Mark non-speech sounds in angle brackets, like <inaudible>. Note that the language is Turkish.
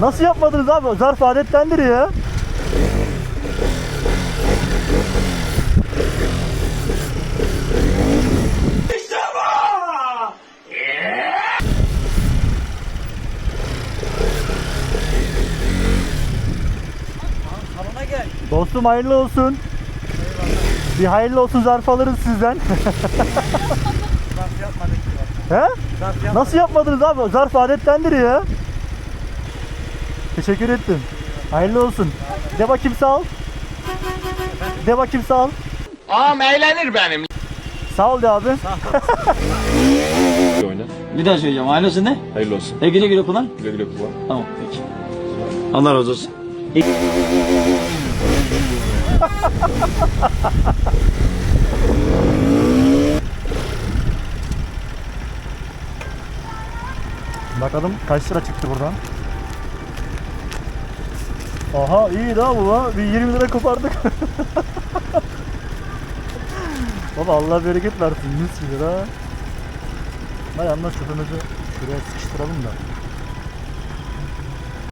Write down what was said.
Nasıl yapmadınız abi? Zarf adettendir ya. Dostum hayırlı olsun. Bir hayırlı olsun zarf alırız sizden. <laughs> Zarf yapmadık ki bak. He? Zarf yapmadık. Nasıl yapmadınız abi? Zarf adettendir ya. Teşekkür ettim. Hayırlı olsun. De bakayım sağ ol. De bakayım sağ ol. Ağam eğlenir benim. Sağ ol de abi. <laughs> oyna. Bir daha söyleyeceğim. Hayırlı olsun ne? Hayırlı olsun. E güle güle kullan. Güle güle kullan. Tamam peki. Allah razı olsun. Bakalım kaç lira çıktı buradan. Aha iyi daha bu ha. Bir 20 lira kopardık. Baba Allah bereket versin 100 lira. Hay Allah şoförümüzü şuraya sıkıştıralım da.